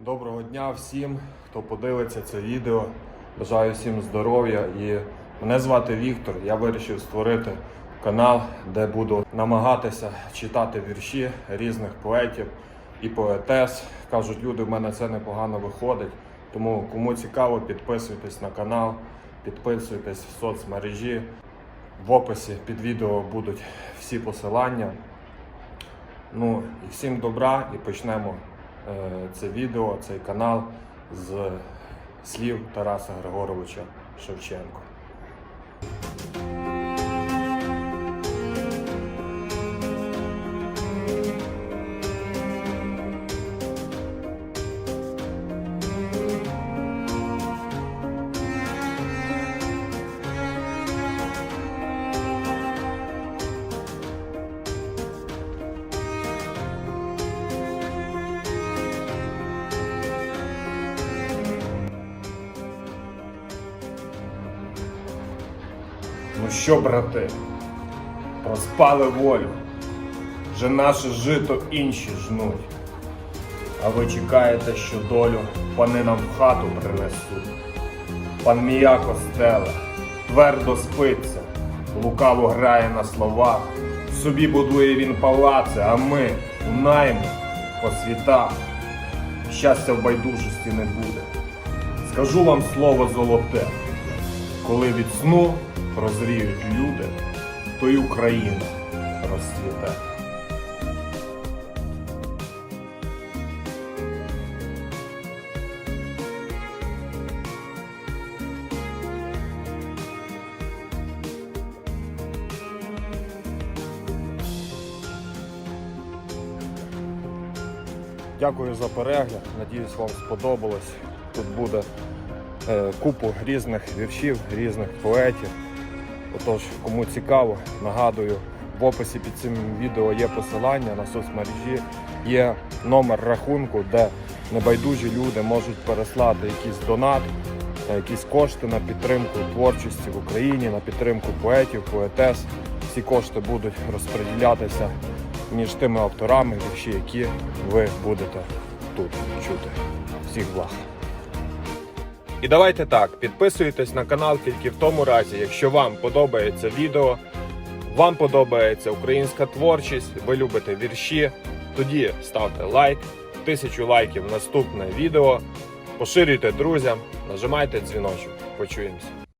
Доброго дня всім, хто подивиться це відео. Бажаю всім здоров'я і мене звати Віктор. Я вирішив створити канал, де буду намагатися читати вірші різних поетів і поетес. Кажуть, люди, в мене це непогано виходить. Тому кому цікаво, підписуйтесь на канал, підписуйтесь в соцмережі. В описі під відео будуть всі посилання. Ну і всім добра і почнемо це відео, цей канал з слів Тараса Григоровича Шевченка. Ну що, брати, проспали волю, вже наше жито інші жнуть. А ви чекаєте, що долю пани нам в хату принесуть. Пан м'яко стеле, твердо спиться, лукаво грає на словах. Собі будує він палаци, а ми у найму по світах. Щастя в байдужості не буде. Скажу вам слово золоте. Коли від сну прозріють люди, то й Україна розцвіте. Дякую за перегляд. Надіюсь, вам сподобалось. Тут буде е, купу різних віршів, різних поетів. Отож, кому цікаво, нагадую, в описі під цим відео є посилання на соцмережі, є номер рахунку, де небайдужі люди можуть переслати якийсь донат, якісь кошти на підтримку творчості в Україні, на підтримку поетів, поетес. Всі кошти будуть розподілятися між тими авторами, які ви будете тут чути. Всіх благ! І давайте так, підписуйтесь на канал тільки в тому разі, якщо вам подобається відео, вам подобається українська творчість, ви любите вірші, тоді ставте лайк, тисячу лайків наступне відео, поширюйте друзям, нажимайте дзвіночок. Почуємося.